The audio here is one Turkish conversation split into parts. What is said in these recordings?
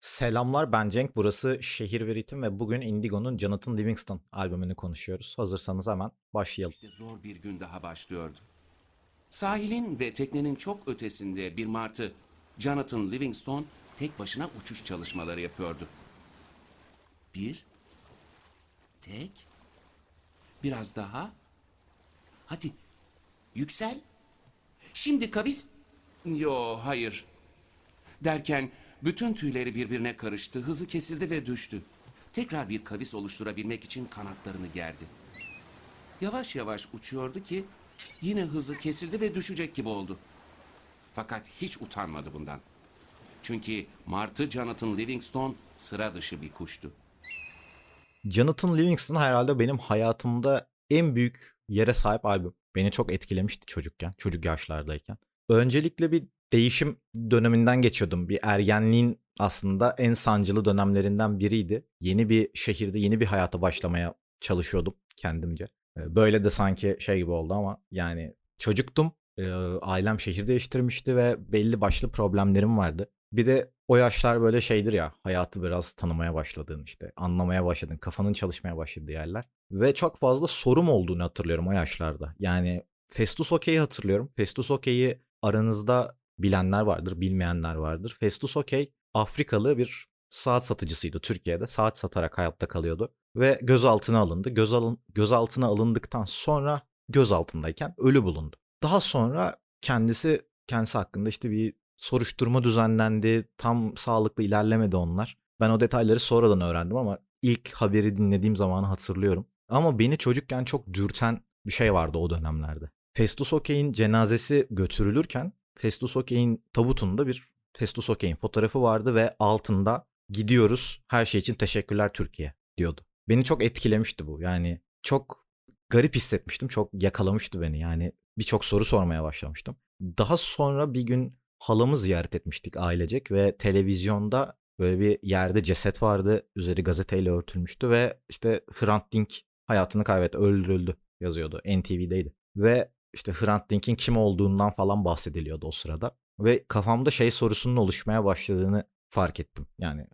Selamlar ben Cenk. Burası Şehir ve Ritim ve bugün Indigo'nun Jonathan Livingston albümünü konuşuyoruz. Hazırsanız hemen başlayalım. İşte zor bir gün daha başlıyordu. Sahilin ve teknenin çok ötesinde bir martı Jonathan Livingstone tek başına uçuş çalışmaları yapıyordu. Bir, tek, biraz daha. Hadi, yüksel. Şimdi kavis. Yo, hayır. Derken bütün tüyleri birbirine karıştı, hızı kesildi ve düştü. Tekrar bir kavis oluşturabilmek için kanatlarını gerdi. Yavaş yavaş uçuyordu ki yine hızı kesildi ve düşecek gibi oldu. Fakat hiç utanmadı bundan. Çünkü Martı Jonathan Livingstone sıra dışı bir kuştu. Jonathan Livingston herhalde benim hayatımda en büyük yere sahip albüm. Beni çok etkilemişti çocukken, çocuk yaşlardayken. Öncelikle bir değişim döneminden geçiyordum. Bir ergenliğin aslında en sancılı dönemlerinden biriydi. Yeni bir şehirde yeni bir hayata başlamaya çalışıyordum kendimce. Ee, Böyle de sanki şey gibi oldu ama yani çocuktum. Ee, Ailem şehir değiştirmişti ve belli başlı problemlerim vardı. Bir de o yaşlar böyle şeydir ya hayatı biraz tanımaya başladığın işte anlamaya başladın kafanın çalışmaya başladığı yerler. Ve çok fazla sorum olduğunu hatırlıyorum o yaşlarda. Yani Festus Okey'i hatırlıyorum. Festus Okey'i aranızda bilenler vardır, bilmeyenler vardır. Festus Okey Afrikalı bir saat satıcısıydı Türkiye'de. Saat satarak hayatta kalıyordu ve gözaltına alındı. Göz alın, gözaltına alındıktan sonra gözaltındayken ölü bulundu. Daha sonra kendisi kendisi hakkında işte bir soruşturma düzenlendi. Tam sağlıklı ilerlemedi onlar. Ben o detayları sonradan öğrendim ama ilk haberi dinlediğim zamanı hatırlıyorum. Ama beni çocukken çok dürten bir şey vardı o dönemlerde. Festus Okey'in cenazesi götürülürken Festus Okey'in tabutunda bir Festus Okey'in fotoğrafı vardı ve altında gidiyoruz her şey için teşekkürler Türkiye diyordu. Beni çok etkilemişti bu. Yani çok garip hissetmiştim. Çok yakalamıştı beni. Yani birçok soru sormaya başlamıştım. Daha sonra bir gün halamı ziyaret etmiştik ailecek ve televizyonda böyle bir yerde ceset vardı. Üzeri gazeteyle örtülmüştü ve işte Hrant Dink hayatını kaybetti, öldürüldü yazıyordu. NTV'deydi. Ve işte Hrant Dink'in kim olduğundan falan bahsediliyordu o sırada. Ve kafamda şey sorusunun oluşmaya başladığını fark ettim. Yani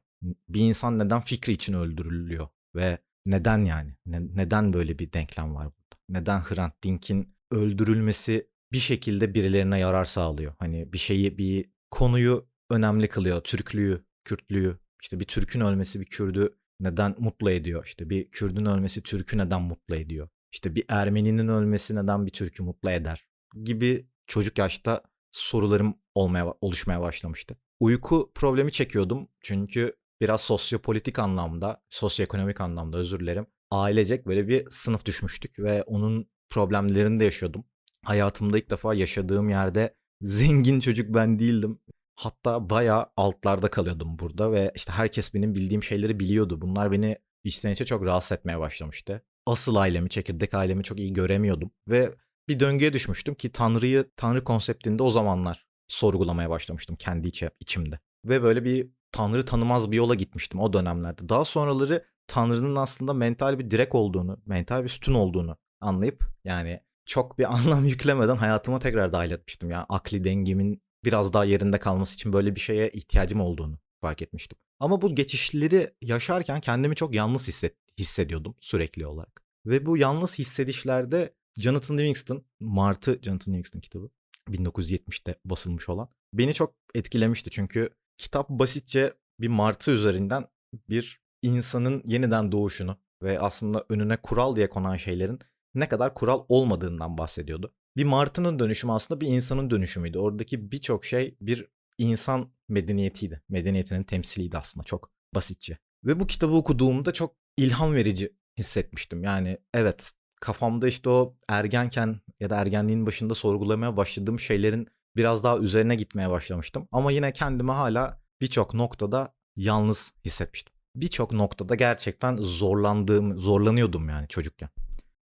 bir insan neden fikri için öldürülüyor ve neden yani? Ne- neden böyle bir denklem var burada? Neden Hrant Dink'in öldürülmesi bir şekilde birilerine yarar sağlıyor? Hani bir şeyi, bir konuyu önemli kılıyor. Türklüğü, Kürtlüğü. İşte bir Türk'ün ölmesi bir Kürdü neden mutlu ediyor? İşte bir Kürdün ölmesi Türk'ü neden mutlu ediyor? İşte bir Ermeninin ölmesi neden bir Türk'ü mutlu eder? Gibi çocuk yaşta sorularım olmaya oluşmaya başlamıştı. Uyku problemi çekiyordum çünkü biraz sosyopolitik anlamda, sosyoekonomik anlamda özür dilerim. Ailecek böyle bir sınıf düşmüştük ve onun problemlerini de yaşıyordum. Hayatımda ilk defa yaşadığım yerde zengin çocuk ben değildim. Hatta bayağı altlarda kalıyordum burada ve işte herkes benim bildiğim şeyleri biliyordu. Bunlar beni içten içe çok rahatsız etmeye başlamıştı. Asıl ailemi, çekirdek ailemi çok iyi göremiyordum ve bir döngüye düşmüştüm ki Tanrı'yı, Tanrı konseptinde o zamanlar sorgulamaya başlamıştım kendi içe, içimde. Ve böyle bir Tanrı tanımaz bir yola gitmiştim o dönemlerde. Daha sonraları Tanrı'nın aslında mental bir direk olduğunu, mental bir sütun olduğunu anlayıp yani çok bir anlam yüklemeden hayatıma tekrar dahil etmiştim. Yani akli dengemin biraz daha yerinde kalması için böyle bir şeye ihtiyacım olduğunu fark etmiştim. Ama bu geçişleri yaşarken kendimi çok yalnız hisset, hissediyordum sürekli olarak. Ve bu yalnız hissedişlerde Jonathan Livingston, Martı Jonathan Livingston kitabı 1970'te basılmış olan beni çok etkilemişti. Çünkü kitap basitçe bir martı üzerinden bir insanın yeniden doğuşunu ve aslında önüne kural diye konan şeylerin ne kadar kural olmadığından bahsediyordu. Bir martının dönüşümü aslında bir insanın dönüşümüydü. Oradaki birçok şey bir insan medeniyetiydi. Medeniyetinin temsiliydi aslında çok basitçe. Ve bu kitabı okuduğumda çok ilham verici hissetmiştim. Yani evet kafamda işte o ergenken ya da ergenliğin başında sorgulamaya başladığım şeylerin biraz daha üzerine gitmeye başlamıştım. Ama yine kendimi hala birçok noktada yalnız hissetmiştim. Birçok noktada gerçekten zorlandığım, zorlanıyordum yani çocukken.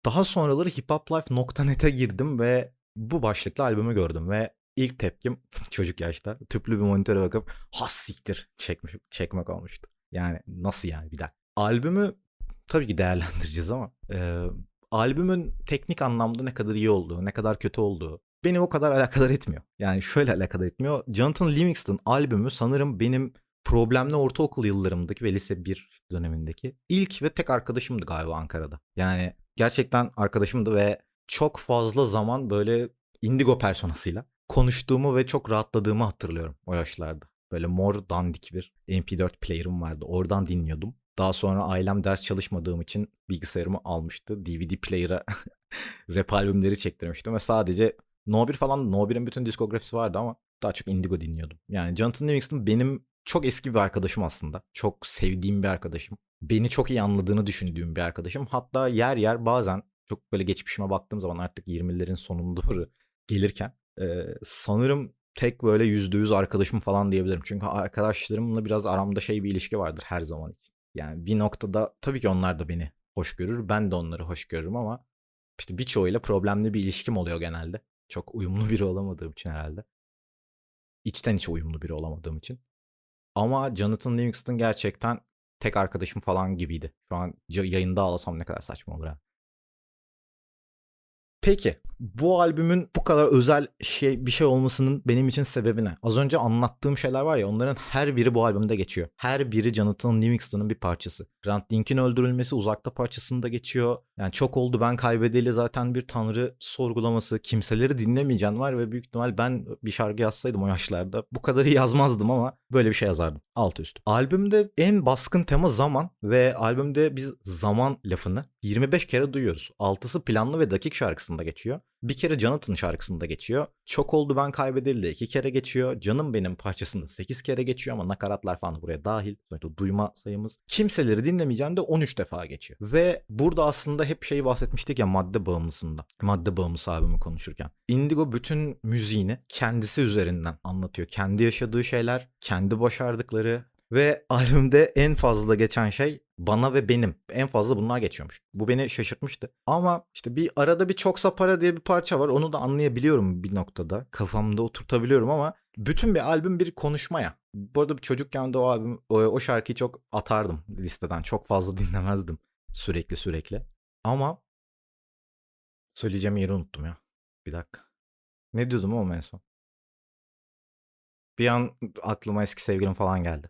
Daha sonraları hiphoplife.net'e girdim ve bu başlıklı albümü gördüm ve ilk tepkim çocuk yaşta tüplü bir monitöre bakıp has siktir çekmiş, çekmek olmuştu. Yani nasıl yani bir dakika. Albümü tabii ki değerlendireceğiz ama e, albümün teknik anlamda ne kadar iyi olduğu, ne kadar kötü olduğu beni o kadar alakadar etmiyor. Yani şöyle alakadar etmiyor. Jonathan Livingston albümü sanırım benim problemli ortaokul yıllarımdaki ve lise 1 dönemindeki ilk ve tek arkadaşımdı galiba Ankara'da. Yani gerçekten arkadaşımdı ve çok fazla zaman böyle indigo personasıyla konuştuğumu ve çok rahatladığımı hatırlıyorum o yaşlarda. Böyle mor dandik bir MP4 player'ım vardı. Oradan dinliyordum. Daha sonra ailem ders çalışmadığım için bilgisayarımı almıştı. DVD player'a rap albümleri çektirmiştim ve sadece No 1 falan No 1'in bütün diskografisi vardı ama daha çok Indigo dinliyordum. Yani Jonathan Livingston benim çok eski bir arkadaşım aslında. Çok sevdiğim bir arkadaşım. Beni çok iyi anladığını düşündüğüm bir arkadaşım. Hatta yer yer bazen çok böyle geçmişime baktığım zaman artık 20'lerin sonuna doğru gelirken e, sanırım tek böyle %100 arkadaşım falan diyebilirim. Çünkü arkadaşlarımla biraz aramda şey bir ilişki vardır her zaman için. Yani bir noktada tabii ki onlar da beni hoş görür. Ben de onları hoş görürüm ama işte birçoğuyla problemli bir ilişkim oluyor genelde. Çok uyumlu biri olamadığım için herhalde. İçten içe uyumlu biri olamadığım için. Ama Jonathan Livingston gerçekten tek arkadaşım falan gibiydi. Şu an yayında ağlasam ne kadar saçma olur ha. Peki bu albümün bu kadar özel şey bir şey olmasının benim için sebebi ne? Az önce anlattığım şeyler var ya onların her biri bu albümde geçiyor. Her biri Jonathan Livingston'ın bir parçası. Grant Link'in öldürülmesi uzakta parçasında geçiyor. Yani çok oldu ben kaybedeli zaten bir tanrı sorgulaması. Kimseleri dinlemeyeceğim var ve büyük ihtimal ben bir şarkı yazsaydım o yaşlarda bu kadar iyi yazmazdım ama böyle bir şey yazardım. Alt üst. Albümde en baskın tema zaman ve albümde biz zaman lafını 25 kere duyuyoruz. Altısı planlı ve dakik şarkısında geçiyor. Bir kere Jonathan şarkısında geçiyor. Çok oldu ben kaybedildi iki kere geçiyor. Canım benim parçasında 8 kere geçiyor ama nakaratlar falan buraya dahil. Sonuçta duyma sayımız. Kimseleri dinlemeyeceğim de 13 defa geçiyor. Ve burada aslında hep şeyi bahsetmiştik ya madde bağımlısında. Madde bağımlısı albümü konuşurken. Indigo bütün müziğini kendisi üzerinden anlatıyor. Kendi yaşadığı şeyler, kendi başardıkları, ve albümde en fazla geçen şey bana ve benim. En fazla bunlar geçiyormuş. Bu beni şaşırtmıştı. Ama işte bir arada bir çoksa para diye bir parça var. Onu da anlayabiliyorum bir noktada. Kafamda oturtabiliyorum ama bütün bir albüm bir konuşmaya. Bu arada çocukken de o albüm o, o şarkıyı çok atardım listeden. Çok fazla dinlemezdim sürekli sürekli. Ama söyleyeceğim yeri unuttum ya. Bir dakika. Ne diyordum ama en son? Bir an aklıma eski sevgilim falan geldi.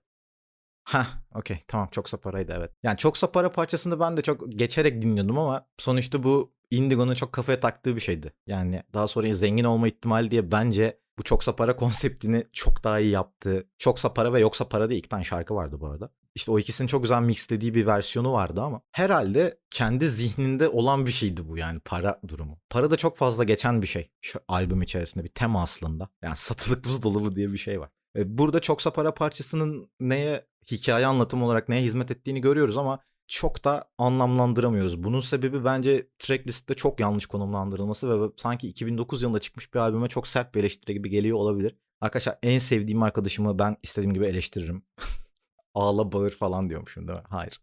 Ha, okey tamam çoksa paraydı evet. Yani çoksa para parçasını ben de çok geçerek dinliyordum ama sonuçta bu Indigo'nun çok kafaya taktığı bir şeydi. Yani daha sonra zengin olma ihtimali diye bence bu çoksa para konseptini çok daha iyi yaptı. Çoksa para ve yoksa para diye iki tane şarkı vardı bu arada. İşte o ikisinin çok güzel mixlediği bir versiyonu vardı ama herhalde kendi zihninde olan bir şeydi bu yani para durumu. Para da çok fazla geçen bir şey şu albüm içerisinde bir tema aslında. Yani satılık buzdolabı diye bir şey var. E, Burada çoksa para parçasının neye hikaye anlatım olarak neye hizmet ettiğini görüyoruz ama çok da anlamlandıramıyoruz. Bunun sebebi bence tracklist'te çok yanlış konumlandırılması ve sanki 2009 yılında çıkmış bir albüme çok sert bir eleştiri gibi geliyor olabilir. Arkadaşlar en sevdiğim arkadaşımı ben istediğim gibi eleştiririm. Ağla bağır falan diyormuşum değil mi? Hayır.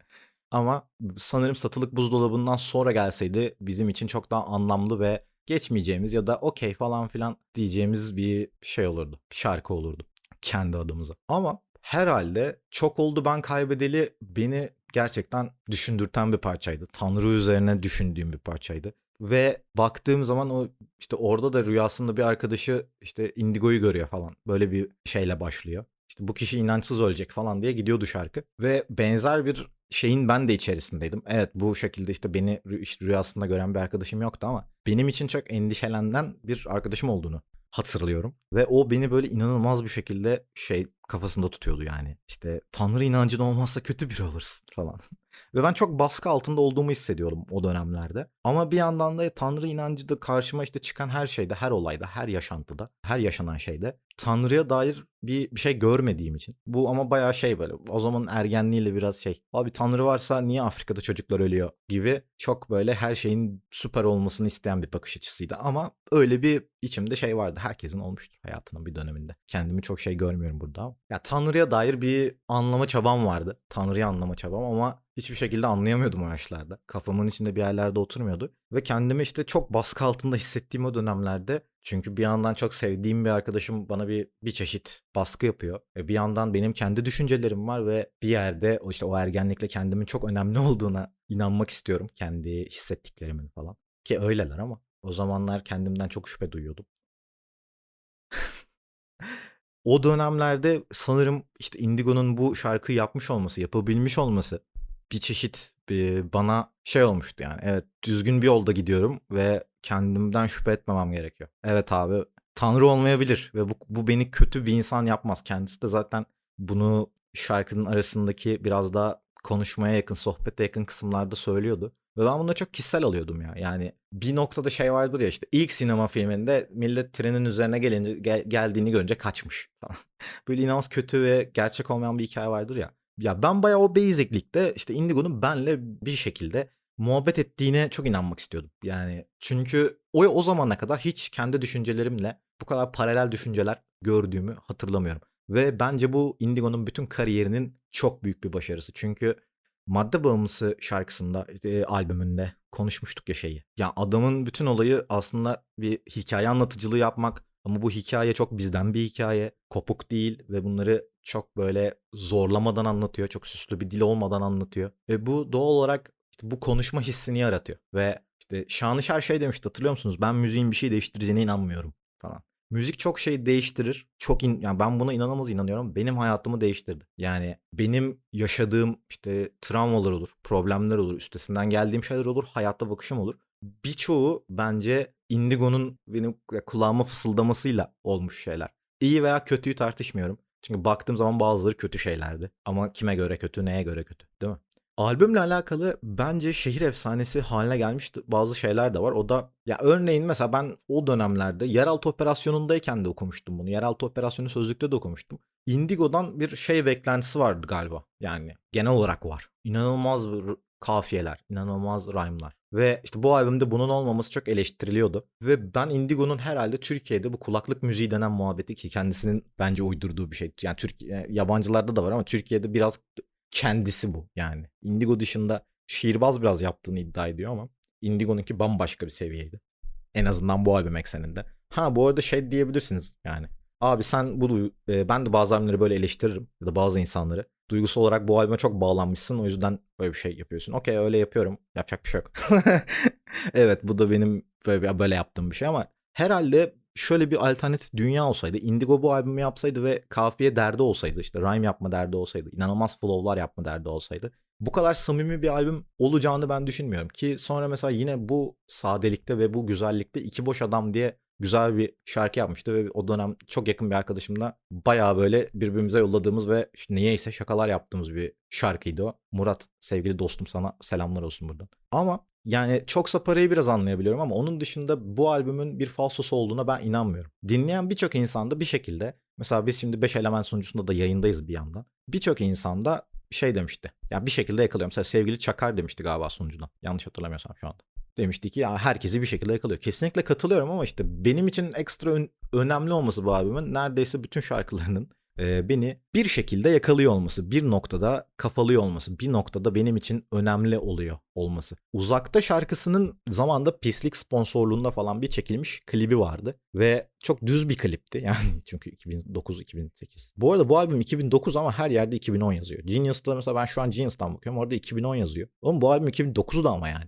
Ama sanırım satılık buzdolabından sonra gelseydi bizim için çok daha anlamlı ve geçmeyeceğimiz ya da okey falan filan diyeceğimiz bir şey olurdu. Şarkı olurdu kendi adımıza. Ama herhalde çok oldu ben kaybedeli beni gerçekten düşündürten bir parçaydı. Tanrı üzerine düşündüğüm bir parçaydı. Ve baktığım zaman o işte orada da rüyasında bir arkadaşı işte Indigo'yu görüyor falan. Böyle bir şeyle başlıyor. İşte bu kişi inançsız ölecek falan diye gidiyordu şarkı. Ve benzer bir şeyin ben de içerisindeydim. Evet bu şekilde işte beni işte rüyasında gören bir arkadaşım yoktu ama benim için çok endişelenen bir arkadaşım olduğunu hatırlıyorum. Ve o beni böyle inanılmaz bir şekilde şey kafasında tutuyordu yani. İşte Tanrı inancın olmazsa kötü biri olursun falan. Ve ben çok baskı altında olduğumu hissediyordum o dönemlerde. Ama bir yandan da Tanrı inancı da karşıma işte çıkan her şeyde, her olayda, her yaşantıda, her yaşanan şeyde Tanrı'ya dair bir, bir şey görmediğim için. Bu ama bayağı şey böyle o zaman ergenliğiyle biraz şey. Abi Tanrı varsa niye Afrika'da çocuklar ölüyor gibi çok böyle her şeyin süper olmasını isteyen bir bakış açısıydı. Ama öyle bir içimde şey vardı. Herkesin olmuştur hayatının bir döneminde. Kendimi çok şey görmüyorum burada. Ya Tanrı'ya dair bir anlama çabam vardı. Tanrı'yı anlama çabam ama hiçbir şekilde anlayamıyordum o yaşlarda. Kafamın içinde bir yerlerde oturmuyordu. Ve kendimi işte çok baskı altında hissettiğim o dönemlerde çünkü bir yandan çok sevdiğim bir arkadaşım bana bir bir çeşit baskı yapıyor. E bir yandan benim kendi düşüncelerim var ve bir yerde o işte o ergenlikle kendimin çok önemli olduğuna inanmak istiyorum. Kendi hissettiklerimin falan. Ki öyleler ama o zamanlar kendimden çok şüphe duyuyordum. o dönemlerde sanırım işte Indigo'nun bu şarkıyı yapmış olması, yapabilmiş olması bir çeşit e, bana şey olmuştu yani. Evet düzgün bir yolda gidiyorum ve kendimden şüphe etmemem gerekiyor. Evet abi Tanrı olmayabilir ve bu, bu beni kötü bir insan yapmaz. Kendisi de zaten bunu şarkının arasındaki biraz daha konuşmaya yakın, sohbete yakın kısımlarda söylüyordu. Ve ben bunu çok kişisel alıyordum ya. Yani bir noktada şey vardır ya işte ilk sinema filminde millet trenin üzerine gelince gel- geldiğini görünce kaçmış. Böyle inanılmaz kötü ve gerçek olmayan bir hikaye vardır ya. Ya ben bayağı o basiclikte işte Indigo'nun benle bir şekilde muhabbet ettiğine çok inanmak istiyordum. Yani çünkü o, o zamana kadar hiç kendi düşüncelerimle bu kadar paralel düşünceler gördüğümü hatırlamıyorum. Ve bence bu Indigo'nun bütün kariyerinin çok büyük bir başarısı. Çünkü Madde Bağımlısı şarkısında, e, albümünde konuşmuştuk ya şeyi. Ya adamın bütün olayı aslında bir hikaye anlatıcılığı yapmak ama bu hikaye çok bizden bir hikaye. Kopuk değil ve bunları çok böyle zorlamadan anlatıyor. Çok süslü bir dil olmadan anlatıyor. Ve bu doğal olarak işte bu konuşma hissini yaratıyor. Ve işte Şanışer şey demişti hatırlıyor musunuz? Ben müziğin bir şey değiştireceğine inanmıyorum falan. Müzik çok şey değiştirir. Çok in, yani ben buna inanılmaz inanıyorum. Benim hayatımı değiştirdi. Yani benim yaşadığım işte travmalar olur, problemler olur, üstesinden geldiğim şeyler olur, hayatta bakışım olur. Birçoğu bence Indigo'nun benim kulağıma fısıldamasıyla olmuş şeyler. İyi veya kötüyü tartışmıyorum. Çünkü baktığım zaman bazıları kötü şeylerdi. Ama kime göre kötü, neye göre kötü, değil mi? Albümle alakalı bence şehir efsanesi haline gelmiş bazı şeyler de var. O da ya örneğin mesela ben o dönemlerde yeraltı operasyonundayken de okumuştum bunu. Yeraltı operasyonu sözlükte de okumuştum. Indigo'dan bir şey beklentisi vardı galiba. Yani genel olarak var. İnanılmaz bir kafiyeler, inanılmaz rhyme'lar. Ve işte bu albümde bunun olmaması çok eleştiriliyordu. Ve ben Indigo'nun herhalde Türkiye'de bu kulaklık müziği denen muhabbeti ki kendisinin bence uydurduğu bir şey. Yani Türkiye yabancılarda da var ama Türkiye'de biraz kendisi bu yani. Indigo dışında şiirbaz biraz yaptığını iddia ediyor ama Indigo'nunki bambaşka bir seviyeydi. En azından bu albüm ekseninde. Ha bu arada şey diyebilirsiniz yani. Abi sen bu e, ben de bazı albümleri böyle eleştiririm ya da bazı insanları. Duygusal olarak bu albüme çok bağlanmışsın o yüzden böyle bir şey yapıyorsun. Okey öyle yapıyorum. Yapacak bir şey yok. evet bu da benim böyle, böyle yaptığım bir şey ama herhalde şöyle bir alternatif dünya olsaydı, Indigo bu albümü yapsaydı ve kafiye derdi olsaydı, işte rhyme yapma derdi olsaydı, inanılmaz flow'lar yapma derdi olsaydı bu kadar samimi bir albüm olacağını ben düşünmüyorum ki sonra mesela yine bu sadelikte ve bu güzellikte iki boş adam diye güzel bir şarkı yapmıştı ve o dönem çok yakın bir arkadaşımla bayağı böyle birbirimize yolladığımız ve niyeyse şakalar yaptığımız bir şarkıydı o. Murat sevgili dostum sana selamlar olsun buradan. Ama yani çoksa parayı biraz anlayabiliyorum ama onun dışında bu albümün bir falsosu olduğuna ben inanmıyorum. Dinleyen birçok insanda bir şekilde mesela biz şimdi 5 element sunucusunda da yayındayız bir yandan. Birçok insanda şey demişti. Ya bir şekilde yakalıyorum. Mesela sevgili Çakar demişti galiba sunucudan. Yanlış hatırlamıyorsam şu anda. Demişti ki ya herkesi bir şekilde yakalıyor. Kesinlikle katılıyorum ama işte benim için ekstra ön- önemli olması bu albümün neredeyse bütün şarkılarının e, beni bir şekilde yakalıyor olması, bir noktada kafalıyor olması, bir noktada benim için önemli oluyor olması. Uzakta şarkısının zamanda pislik sponsorluğunda falan bir çekilmiş klibi vardı ve çok düz bir klipti yani çünkü 2009-2008. Bu arada bu albüm 2009 ama her yerde 2010 yazıyor. Genius'ta mesela ben şu an Genius'tan bakıyorum orada 2010 yazıyor. Oğlum bu albüm 2009'da ama yani.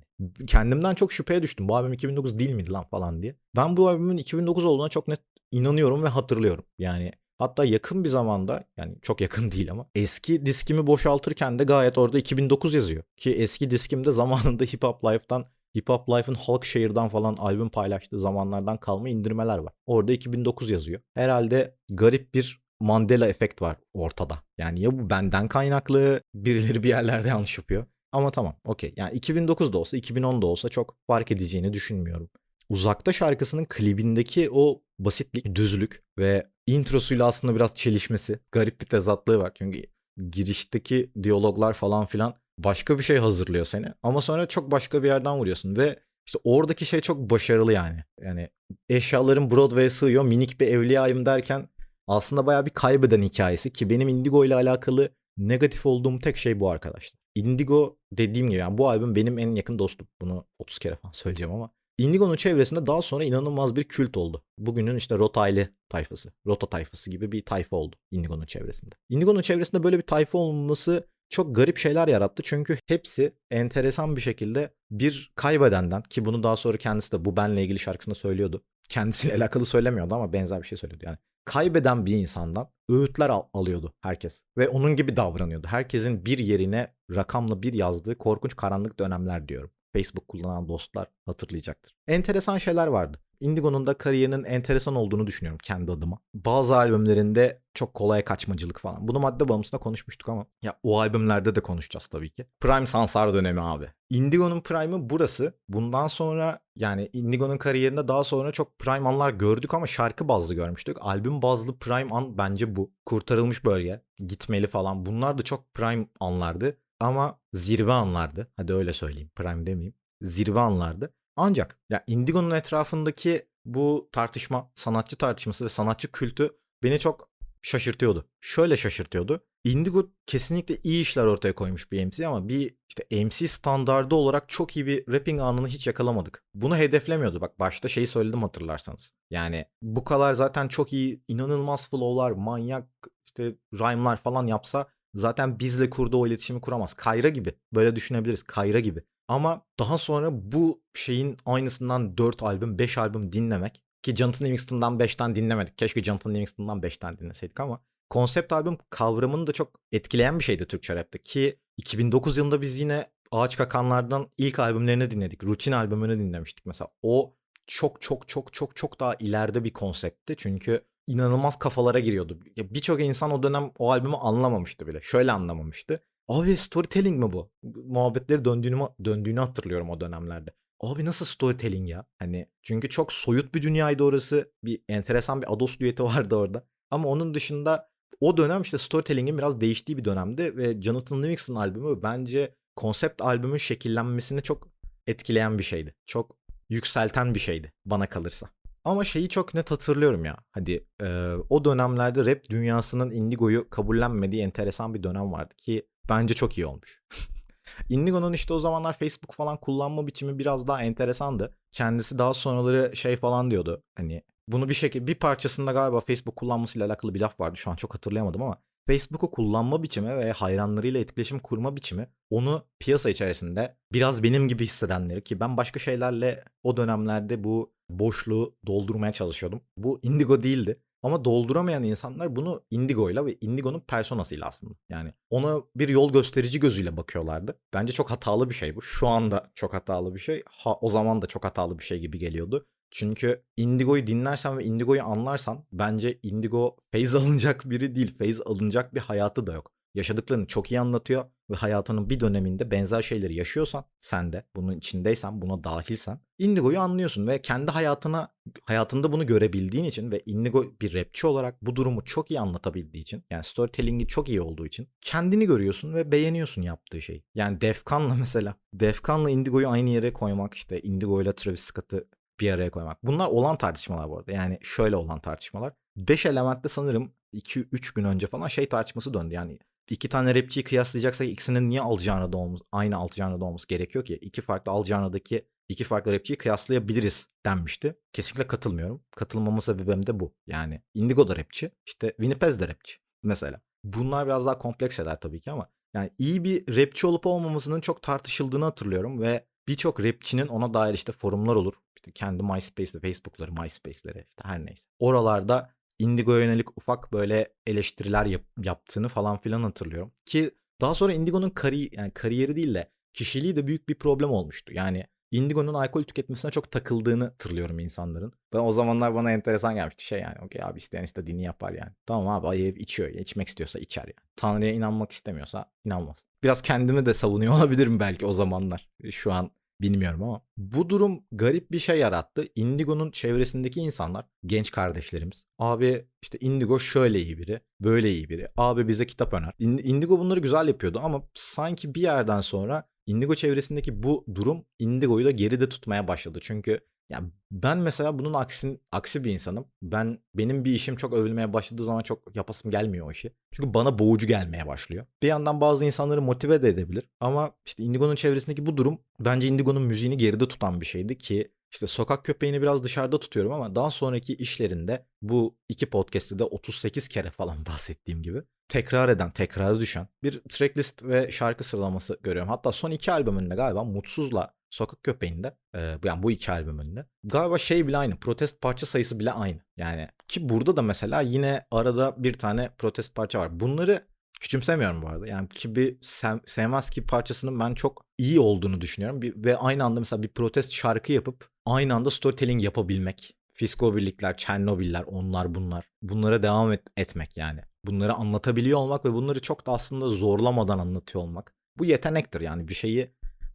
Kendimden çok şüpheye düştüm. Bu albüm 2009 değil miydi lan falan diye. Ben bu albümün 2009 olduğuna çok net inanıyorum ve hatırlıyorum. Yani Hatta yakın bir zamanda yani çok yakın değil ama eski diskimi boşaltırken de gayet orada 2009 yazıyor. Ki eski diskimde zamanında Hip Hop Life'dan Hip Hop Life'ın Halk Şehir'den falan albüm paylaştığı zamanlardan kalma indirmeler var. Orada 2009 yazıyor. Herhalde garip bir Mandela efekt var ortada. Yani ya bu benden kaynaklı birileri bir yerlerde yanlış yapıyor. Ama tamam okey. Yani 2009'da olsa 2010'da olsa çok fark edeceğini düşünmüyorum. Uzakta şarkısının klibindeki o basitlik, düzlük ve introsuyla aslında biraz çelişmesi, garip bir tezatlığı var. Çünkü girişteki diyaloglar falan filan başka bir şey hazırlıyor seni. Ama sonra çok başka bir yerden vuruyorsun ve işte oradaki şey çok başarılı yani. Yani eşyaların Broadway'e sığıyor, minik bir evliyayım derken aslında bayağı bir kaybeden hikayesi ki benim Indigo ile alakalı negatif olduğum tek şey bu arkadaşlar. Indigo dediğim gibi yani bu albüm benim en yakın dostum. Bunu 30 kere falan söyleyeceğim ama Indigo'nun çevresinde daha sonra inanılmaz bir kült oldu. Bugünün işte Rotaylı tayfası, Rota tayfası gibi bir tayfa oldu Indigo'nun çevresinde. Indigo'nun çevresinde böyle bir tayfa olması çok garip şeyler yarattı. Çünkü hepsi enteresan bir şekilde bir kaybedenden ki bunu daha sonra kendisi de bu benle ilgili şarkısında söylüyordu. Kendisiyle alakalı söylemiyordu ama benzer bir şey söylüyordu. Yani kaybeden bir insandan öğütler al- alıyordu herkes. Ve onun gibi davranıyordu. Herkesin bir yerine rakamla bir yazdığı korkunç karanlık dönemler diyorum. Facebook kullanan dostlar hatırlayacaktır. Enteresan şeyler vardı. Indigo'nun da kariyerinin enteresan olduğunu düşünüyorum kendi adıma. Bazı albümlerinde çok kolay kaçmacılık falan. Bunu madde bağımsında konuşmuştuk ama ya o albümlerde de konuşacağız tabii ki. Prime Sansar dönemi abi. Indigo'nun prime'ı burası. Bundan sonra yani Indigo'nun kariyerinde daha sonra çok prime anlar gördük ama şarkı bazlı görmüştük. Albüm bazlı prime an bence bu. Kurtarılmış bölge, gitmeli falan. Bunlar da çok prime anlardı. Ama zirve anlardı. Hadi öyle söyleyeyim. Prime demeyeyim. Zirve anlardı. Ancak ya Indigo'nun etrafındaki bu tartışma, sanatçı tartışması ve sanatçı kültü beni çok şaşırtıyordu. Şöyle şaşırtıyordu. Indigo kesinlikle iyi işler ortaya koymuş bir MC ama bir işte MC standardı olarak çok iyi bir rapping anını hiç yakalamadık. Bunu hedeflemiyordu. Bak başta şeyi söyledim hatırlarsanız. Yani bu kadar zaten çok iyi, inanılmaz flow'lar, manyak işte rhyme'lar falan yapsa zaten bizle kurduğu o iletişimi kuramaz. Kayra gibi. Böyle düşünebiliriz. Kayra gibi. Ama daha sonra bu şeyin aynısından 4 albüm, 5 albüm dinlemek ki Jonathan Livingston'dan 5'ten dinlemedik. Keşke Jonathan Livingston'dan 5'ten dinleseydik ama konsept albüm kavramını da çok etkileyen bir şeydi Türkçe rapte ki 2009 yılında biz yine Ağaç Kakanlardan ilk albümlerini dinledik. Rutin albümünü dinlemiştik mesela. O çok çok çok çok çok daha ileride bir konseptti. Çünkü inanılmaz kafalara giriyordu. Birçok insan o dönem o albümü anlamamıştı bile. Şöyle anlamamıştı. Abi storytelling mi bu? Muhabbetleri döndüğünü, döndüğünü hatırlıyorum o dönemlerde. Abi nasıl storytelling ya? Hani çünkü çok soyut bir dünyaydı orası. Bir enteresan bir Ados düeti vardı orada. Ama onun dışında o dönem işte storytelling'in biraz değiştiği bir dönemdi ve Jonathan Livingston albümü bence konsept albümün şekillenmesini çok etkileyen bir şeydi. Çok yükselten bir şeydi bana kalırsa. Ama şeyi çok net hatırlıyorum ya. Hadi e, o dönemlerde rap dünyasının Indigo'yu kabullenmediği enteresan bir dönem vardı ki bence çok iyi olmuş. Indigo'nun işte o zamanlar Facebook falan kullanma biçimi biraz daha enteresandı. Kendisi daha sonraları şey falan diyordu. Hani bunu bir şekilde bir parçasında galiba Facebook kullanmasıyla alakalı bir laf vardı. Şu an çok hatırlayamadım ama Facebook'u kullanma biçimi ve hayranlarıyla etkileşim kurma biçimi onu piyasa içerisinde biraz benim gibi hissedenleri ki ben başka şeylerle o dönemlerde bu boşluğu doldurmaya çalışıyordum. Bu Indigo değildi. Ama dolduramayan insanlar bunu Indigo'yla ve Indigo'nun personasıyla aslında. Yani ona bir yol gösterici gözüyle bakıyorlardı. Bence çok hatalı bir şey bu. Şu anda çok hatalı bir şey. Ha, o zaman da çok hatalı bir şey gibi geliyordu. Çünkü Indigo'yu dinlersen ve Indigo'yu anlarsan bence Indigo feyz alınacak biri değil. Feyz alınacak bir hayatı da yok. Yaşadıklarını çok iyi anlatıyor ve hayatının bir döneminde benzer şeyleri yaşıyorsan sen de bunun içindeysen buna dahilsen Indigo'yu anlıyorsun ve kendi hayatına hayatında bunu görebildiğin için ve Indigo bir rapçi olarak bu durumu çok iyi anlatabildiği için yani storytelling'i çok iyi olduğu için kendini görüyorsun ve beğeniyorsun yaptığı şey. Yani Defkan'la mesela Defkan'la Indigo'yu aynı yere koymak işte Indigo ile Travis Scott'ı bir araya koymak. Bunlar olan tartışmalar bu arada. Yani şöyle olan tartışmalar. 5 elementte sanırım 2-3 gün önce falan şey tartışması döndü. Yani iki tane rapçiyi kıyaslayacaksak ikisinin niye alacağına da olması, aynı alacağına da olması gerekiyor ki? İki farklı alacağınadaki iki farklı rapçiyi kıyaslayabiliriz denmişti. Kesinlikle katılmıyorum. Katılmama sebebim de bu. Yani Indigo da rapçi, işte Winnipez de rapçi mesela. Bunlar biraz daha kompleks şeyler tabii ki ama yani iyi bir rapçi olup olmamasının çok tartışıldığını hatırlıyorum ve birçok rapçinin ona dair işte forumlar olur. İşte kendi MySpace'de, Facebook'ları, MySpace'leri işte her neyse. Oralarda Indigo'ya yönelik ufak böyle eleştiriler yap- yaptığını falan filan hatırlıyorum. Ki daha sonra Indigo'nun kari yani kariyeri değil de kişiliği de büyük bir problem olmuştu. Yani Indigo'nun alkol tüketmesine çok takıldığını hatırlıyorum insanların. Ben o zamanlar bana enteresan gelmişti şey yani. Okey abi isteyen istediğini yapar yani. Tamam abi ayıp içiyor. içmek istiyorsa içer yani. Tanrı'ya inanmak istemiyorsa inanmaz. Biraz kendimi de savunuyor olabilirim belki o zamanlar. Şu an bilmiyorum ama. Bu durum garip bir şey yarattı. Indigo'nun çevresindeki insanlar, genç kardeşlerimiz. Abi işte Indigo şöyle iyi biri, böyle iyi biri. Abi bize kitap öner. In- Indigo bunları güzel yapıyordu ama sanki bir yerden sonra Indigo çevresindeki bu durum Indigo'yu da geride tutmaya başladı. Çünkü ya ben mesela bunun aksin, aksi bir insanım. Ben benim bir işim çok övülmeye başladığı zaman çok yapasım gelmiyor o işi. Çünkü bana boğucu gelmeye başlıyor. Bir yandan bazı insanları motive de edebilir ama işte Indigo'nun çevresindeki bu durum bence Indigo'nun müziğini geride tutan bir şeydi ki işte sokak köpeğini biraz dışarıda tutuyorum ama daha sonraki işlerinde bu iki podcast'te de 38 kere falan bahsettiğim gibi tekrar eden, tekrara düşen bir tracklist ve şarkı sıralaması görüyorum. Hatta son iki albümünde galiba Mutsuz'la Sokak Köpeği'nde e, yani bu iki albümünde galiba şey bile aynı. Protest parça sayısı bile aynı. Yani ki burada da mesela yine arada bir tane protest parça var. Bunları küçümsemiyorum bu arada. Yani ki bir Sem Sevmez ki parçasının ben çok iyi olduğunu düşünüyorum. Bir, ve aynı anda mesela bir protest şarkı yapıp aynı anda storytelling yapabilmek. Fisko birlikler, Çernobiller, onlar bunlar. Bunlara devam et, etmek yani. Bunları anlatabiliyor olmak ve bunları çok da aslında zorlamadan anlatıyor olmak. Bu yetenektir yani bir şeyi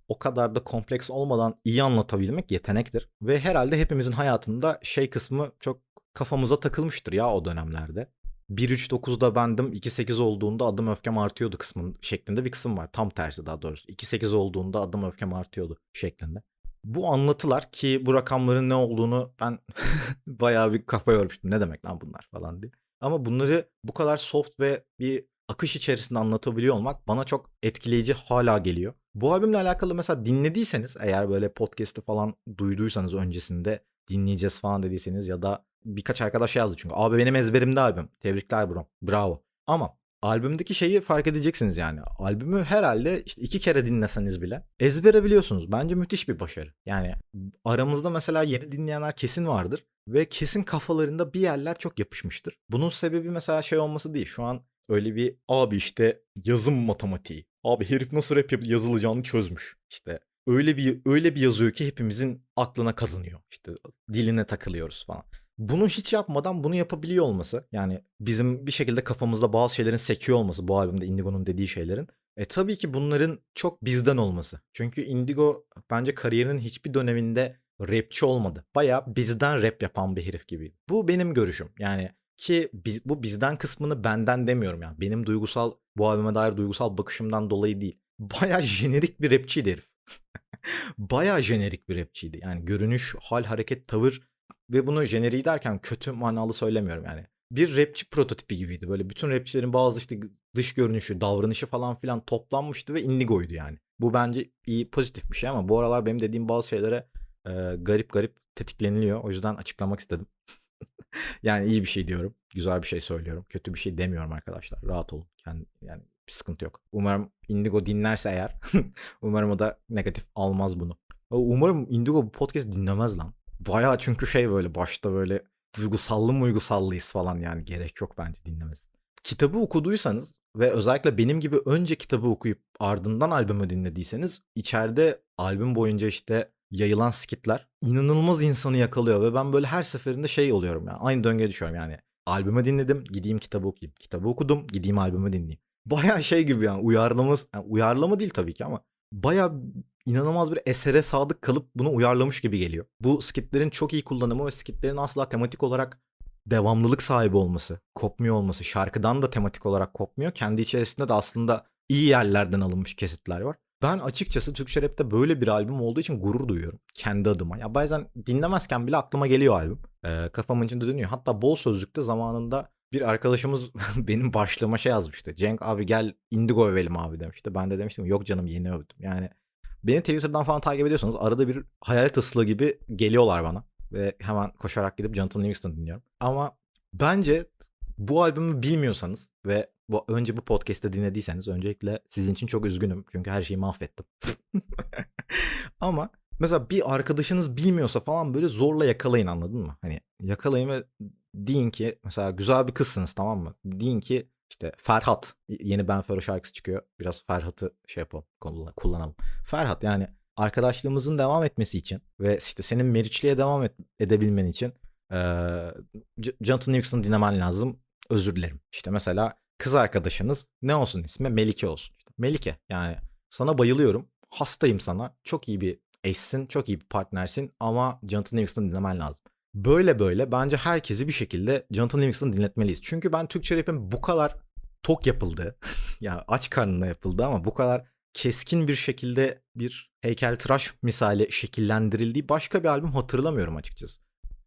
o kadar da kompleks olmadan iyi anlatabilmek yetenektir. Ve herhalde hepimizin hayatında şey kısmı çok kafamıza takılmıştır ya o dönemlerde. 1.3.9'da bendim 2.8 olduğunda adım öfkem artıyordu kısmın şeklinde bir kısım var. Tam tersi daha doğrusu. 2.8 olduğunda adım öfkem artıyordu şeklinde. Bu anlatılar ki bu rakamların ne olduğunu ben bayağı bir kafa yormuştum. Ne demek lan bunlar falan diye. Ama bunları bu kadar soft ve bir akış içerisinde anlatabiliyor olmak bana çok etkileyici hala geliyor. Bu albümle alakalı mesela dinlediyseniz eğer böyle podcast'ı falan duyduysanız öncesinde dinleyeceğiz falan dediyseniz ya da birkaç arkadaş yazdı çünkü. Abi benim ezberimde albüm. Tebrikler bro. Bravo. Ama albümdeki şeyi fark edeceksiniz yani. Albümü herhalde işte iki kere dinleseniz bile ezbere biliyorsunuz. Bence müthiş bir başarı. Yani aramızda mesela yeni dinleyenler kesin vardır ve kesin kafalarında bir yerler çok yapışmıştır. Bunun sebebi mesela şey olması değil. Şu an öyle bir abi işte yazım matematiği. Abi herif nasıl rap yazılacağını çözmüş. İşte öyle bir öyle bir yazıyor ki hepimizin aklına kazınıyor. İşte diline takılıyoruz falan. Bunu hiç yapmadan bunu yapabiliyor olması yani bizim bir şekilde kafamızda bazı şeylerin sekiyor olması bu albümde Indigo'nun dediği şeylerin. E tabii ki bunların çok bizden olması. Çünkü Indigo bence kariyerinin hiçbir döneminde rapçi olmadı. Baya bizden rap yapan bir herif gibiydi. Bu benim görüşüm. Yani ki biz, bu bizden kısmını benden demiyorum yani. Benim duygusal bu albüme dair duygusal bakışımdan dolayı değil. Baya jenerik bir rapçiydi herif. Baya jenerik bir rapçiydi. Yani görünüş, hal, hareket, tavır ve bunu jeneriği derken kötü manalı söylemiyorum yani. Bir rapçi prototipi gibiydi. Böyle bütün rapçilerin bazı işte dış görünüşü, davranışı falan filan toplanmıştı ve Indigo'ydu yani. Bu bence iyi pozitif bir şey ama bu aralar benim dediğim bazı şeylere e, garip garip tetikleniliyor. O yüzden açıklamak istedim. Yani iyi bir şey diyorum. Güzel bir şey söylüyorum. Kötü bir şey demiyorum arkadaşlar. Rahat olun. Yani, yani bir sıkıntı yok. Umarım Indigo dinlerse eğer umarım o da negatif almaz bunu. Umarım Indigo bu podcast dinlemez lan. Baya çünkü şey böyle başta böyle duygusallı muygusallıyız falan yani gerek yok bence dinlemesin. Kitabı okuduysanız ve özellikle benim gibi önce kitabı okuyup ardından albümü dinlediyseniz içeride albüm boyunca işte yayılan skitler inanılmaz insanı yakalıyor ve ben böyle her seferinde şey oluyorum yani aynı döngüye düşüyorum yani. Albümü dinledim gideyim kitabı okuyayım. Kitabı okudum gideyim albümü dinleyeyim. Baya şey gibi yani uyarlama, yani uyarlama değil tabii ki ama baya inanılmaz bir esere sadık kalıp bunu uyarlamış gibi geliyor. Bu skitlerin çok iyi kullanımı ve skitlerin asla tematik olarak devamlılık sahibi olması, kopmuyor olması, şarkıdan da tematik olarak kopmuyor. Kendi içerisinde de aslında iyi yerlerden alınmış kesitler var. Ben açıkçası Türkçe Rap'te böyle bir albüm olduğu için gurur duyuyorum. Kendi adıma. Ya bazen dinlemezken bile aklıma geliyor albüm. Ee, kafamın içinde dönüyor. Hatta bol sözlükte zamanında bir arkadaşımız benim başlığıma şey yazmıştı. Cenk abi gel Indigo övelim abi demişti. Ben de demiştim yok canım yeni övdüm. Yani beni Twitter'dan falan takip ediyorsanız arada bir hayalet ıslığı gibi geliyorlar bana. Ve hemen koşarak gidip Jonathan Livingston dinliyorum. Ama bence bu albümü bilmiyorsanız ve bu, önce bu podcast'te dinlediyseniz öncelikle sizin için çok üzgünüm. Çünkü her şeyi mahvettim. Ama mesela bir arkadaşınız bilmiyorsa falan böyle zorla yakalayın anladın mı? Hani yakalayın ve deyin ki mesela güzel bir kızsınız tamam mı? Deyin ki işte Ferhat yeni Ben Fero şarkısı çıkıyor. Biraz Ferhat'ı şey yapalım kullanalım. Ferhat yani arkadaşlığımızın devam etmesi için ve işte senin Meriçli'ye devam et, edebilmen için e, Jonathan Livingston'ı dinlemen lazım. Özür dilerim. İşte mesela kız arkadaşınız ne olsun ismi? Melike olsun. İşte Melike yani sana bayılıyorum. Hastayım sana. Çok iyi bir eşsin. Çok iyi bir partnersin ama Jonathan Livingston'ı dinlemen lazım. Böyle böyle bence herkesi bir şekilde Jonathan Livingston'ı dinletmeliyiz. Çünkü ben Türkçe rap'in bu kadar tok yapıldığı, ya aç karnına yapıldı ama bu kadar keskin bir şekilde bir heykeltıraş misali şekillendirildiği başka bir albüm hatırlamıyorum açıkçası.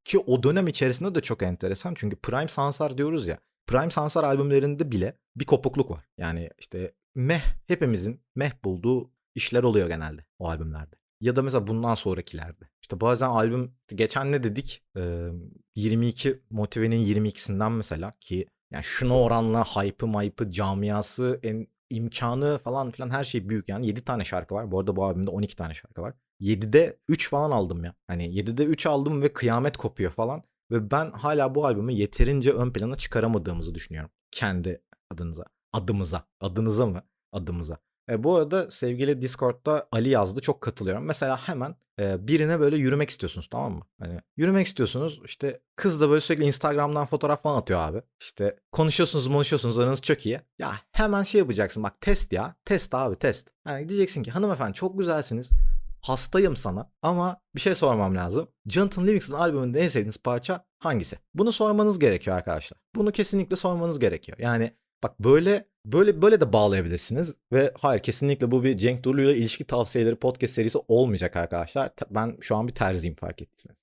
Ki o dönem içerisinde de çok enteresan çünkü Prime Sansar diyoruz ya. Prime Sansar albümlerinde bile bir kopukluk var. Yani işte meh hepimizin meh bulduğu işler oluyor genelde o albümlerde. Ya da mesela bundan sonrakilerde. İşte bazen albüm geçen ne dedik? Ee, 22 Motive'nin 22'sinden mesela ki yani şuna oranla hype'ı maypı camiası en imkanı falan filan her şey büyük yani 7 tane şarkı var. Bu arada bu albümde 12 tane şarkı var. 7'de 3 falan aldım ya. Hani 7'de 3 aldım ve kıyamet kopuyor falan. Ve ben hala bu albümü yeterince ön plana çıkaramadığımızı düşünüyorum. Kendi adınıza. Adımıza. Adınıza mı? Adımıza. E, bu arada sevgili Discord'da Ali yazdı. Çok katılıyorum. Mesela hemen e, birine böyle yürümek istiyorsunuz tamam mı? Hani yürümek istiyorsunuz. işte kız da böyle sürekli Instagram'dan fotoğraf falan atıyor abi. İşte konuşuyorsunuz konuşuyorsunuz aranız çok iyi. Ya hemen şey yapacaksın bak test ya. Test abi test. Yani diyeceksin ki hanımefendi çok güzelsiniz. Hastayım sana ama bir şey sormam lazım. Jonathan Livingston albümünde en sevdiğiniz parça hangisi? Bunu sormanız gerekiyor arkadaşlar. Bunu kesinlikle sormanız gerekiyor. Yani bak böyle böyle böyle de bağlayabilirsiniz ve hayır kesinlikle bu bir Cenk Durlu ile ilişki tavsiyeleri podcast serisi olmayacak arkadaşlar. Ben şu an bir terziyim fark ettiyseniz.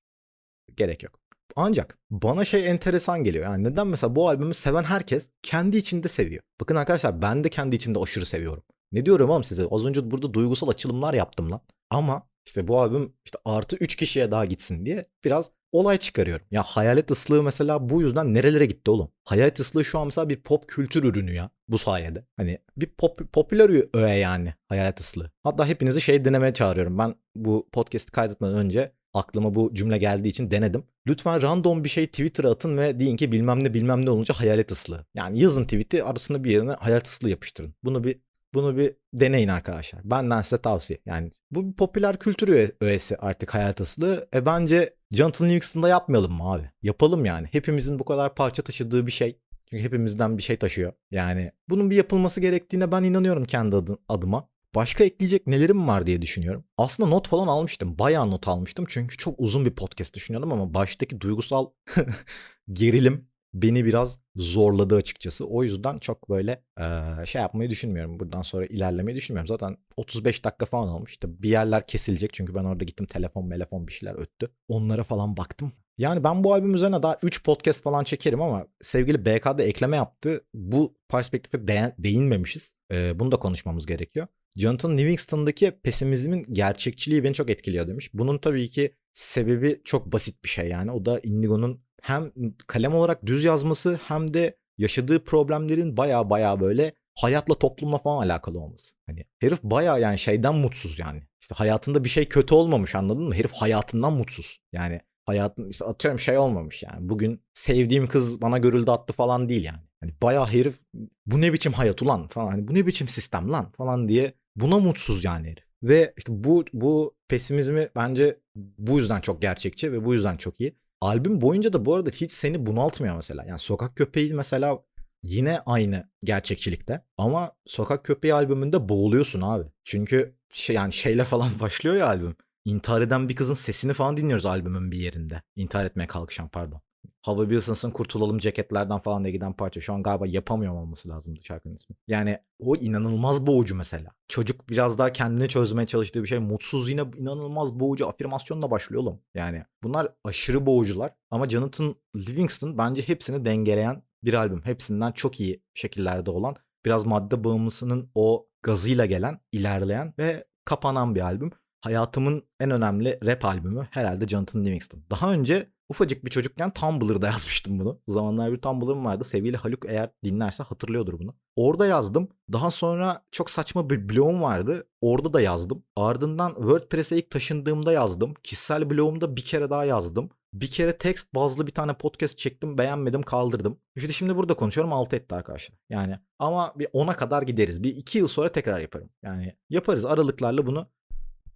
Gerek yok. Ancak bana şey enteresan geliyor. Yani neden mesela bu albümü seven herkes kendi içinde seviyor. Bakın arkadaşlar ben de kendi içimde aşırı seviyorum. Ne diyorum oğlum size? Az önce burada duygusal açılımlar yaptım lan. Ama işte bu albüm işte artı 3 kişiye daha gitsin diye biraz olay çıkarıyorum. Ya hayalet ıslığı mesela bu yüzden nerelere gitti oğlum? Hayalet ıslığı şu an mesela bir pop kültür ürünü ya bu sayede. Hani bir pop, popüler öğe yani hayalet ıslığı. Hatta hepinizi şey denemeye çağırıyorum. Ben bu podcast'i kaydetmeden önce aklıma bu cümle geldiği için denedim. Lütfen random bir şey Twitter'a atın ve deyin ki bilmem ne bilmem ne olunca hayalet ıslığı. Yani yazın tweet'i arasında bir yerine hayalet ıslığı yapıştırın. Bunu bir bunu bir deneyin arkadaşlar. Benden size tavsiye. Yani bu bir popüler kültür öğe- öğesi artık hayat ıslığı. E bence Jonathan Livingston'da yapmayalım mı abi? Yapalım yani. Hepimizin bu kadar parça taşıdığı bir şey. Çünkü hepimizden bir şey taşıyor. Yani bunun bir yapılması gerektiğine ben inanıyorum kendi adı- adıma. Başka ekleyecek nelerim var diye düşünüyorum. Aslında not falan almıştım. Bayağı not almıştım. Çünkü çok uzun bir podcast düşünüyordum ama baştaki duygusal gerilim beni biraz zorladı açıkçası. O yüzden çok böyle eee, şey yapmayı düşünmüyorum. Buradan sonra ilerlemeyi düşünmüyorum. Zaten 35 dakika falan olmuş. İşte bir yerler kesilecek çünkü ben orada gittim telefon telefon bir şeyler öttü. Onlara falan baktım. Yani ben bu albüm üzerine daha 3 podcast falan çekerim ama sevgili BK'da ekleme yaptı. Bu perspektife de- değinmemişiz. Eee, bunu da konuşmamız gerekiyor. Jonathan Livingston'daki pesimizmin gerçekçiliği beni çok etkiliyor demiş. Bunun tabii ki sebebi çok basit bir şey yani. O da Indigo'nun hem kalem olarak düz yazması hem de yaşadığı problemlerin baya baya böyle hayatla toplumla falan alakalı olması. Hani herif baya yani şeyden mutsuz yani. İşte hayatında bir şey kötü olmamış anladın mı? Herif hayatından mutsuz. Yani hayatın işte atıyorum şey olmamış yani. Bugün sevdiğim kız bana görüldü attı falan değil yani. Hani baya herif bu ne biçim hayat ulan falan hani bu ne biçim sistem lan falan diye buna mutsuz yani herif. Ve işte bu bu pesimizmi bence bu yüzden çok gerçekçi ve bu yüzden çok iyi. Albüm boyunca da bu arada hiç seni bunaltmıyor mesela. Yani Sokak Köpeği mesela yine aynı gerçekçilikte ama Sokak Köpeği albümünde boğuluyorsun abi. Çünkü şey yani şeyle falan başlıyor ya albüm. İntihar eden bir kızın sesini falan dinliyoruz albümün bir yerinde. İntihar etmeye kalkışan pardon. Hava Wilson'sın Kurtulalım Ceketlerden falan diye giden parça. Şu an galiba yapamıyorum olması lazımdı şarkının ismi. Yani o inanılmaz boğucu mesela. Çocuk biraz daha kendini çözmeye çalıştığı bir şey. Mutsuz yine inanılmaz boğucu afirmasyonla başlıyor oğlum. Yani bunlar aşırı boğucular. Ama Jonathan Livingston bence hepsini dengeleyen bir albüm. Hepsinden çok iyi şekillerde olan. Biraz madde bağımlısının o gazıyla gelen, ilerleyen ve kapanan bir albüm. Hayatımın en önemli rap albümü herhalde Jonathan Livingston. Daha önce ufacık bir çocukken Tumblr'da yazmıştım bunu. O zamanlar bir Tumblr'ım vardı. Sevgili Haluk eğer dinlerse hatırlıyordur bunu. Orada yazdım. Daha sonra çok saçma bir blogum vardı. Orada da yazdım. Ardından WordPress'e ilk taşındığımda yazdım. Kişisel blogumda bir kere daha yazdım. Bir kere text bazlı bir tane podcast çektim. Beğenmedim kaldırdım. İşte şimdi burada konuşuyorum alt etti arkadaşlar. Yani ama bir 10'a kadar gideriz. Bir 2 yıl sonra tekrar yaparım. Yani yaparız aralıklarla bunu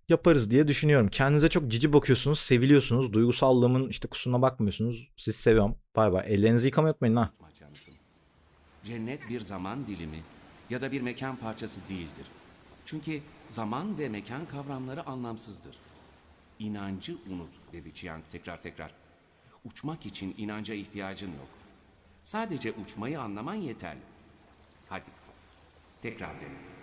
yaparız diye düşünüyorum. Kendinize çok cici bakıyorsunuz, seviliyorsunuz. Duygusallığımın işte kusuruna bakmıyorsunuz. Sizi seviyorum. Bay bay. Ellerinizi yıkamayı unutmayın ha. Cennet bir zaman dilimi ya da bir mekan parçası değildir. Çünkü zaman ve mekan kavramları anlamsızdır. İnancı unut dedi Chiang tekrar tekrar. Uçmak için inanca ihtiyacın yok. Sadece uçmayı anlaman yeterli. Hadi tekrar dene.